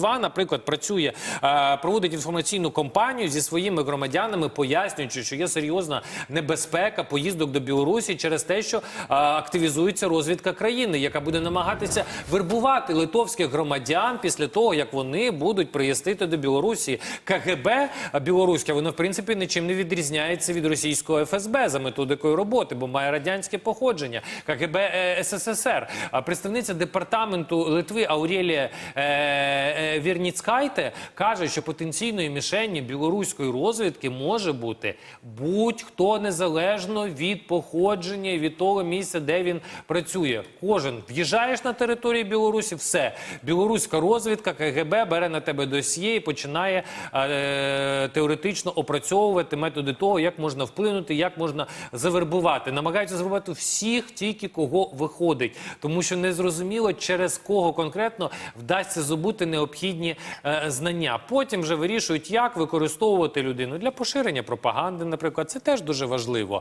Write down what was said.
Москва, наприклад, працює, е, проводить інформаційну кампанію зі своїми громадянами, пояснюючи, що є серйозна небезпека поїздок до Білорусі через те, що е, активізується розвідка країни, яка буде намагатися вербувати литовських громадян після того, як вони будуть приїздити до Білорусі. КГБ білоруське, воно в принципі нічим не відрізняється від російського ФСБ за методикою роботи, бо має радянське походження. КГБ е, СССР. Представниця департаменту Литви Аурелія е, е, Вірніцкайте каже, що потенційною мішенню білоруської розвідки може бути будь-хто незалежно від походження від того місця, де він працює. Кожен в'їжджаєш на територію Білорусі, все білоруська розвідка КГБ бере на тебе досьє і починає е, теоретично опрацьовувати методи того, як можна вплинути, як можна завербувати. Намагаються зробити всіх, тільки кого виходить, тому що не зрозуміло, через кого конкретно вдасться забути необхідні е, знання. Потім вже вирішують, як використовувати людину для поширення пропаганди. Наприклад, це теж дуже важливо.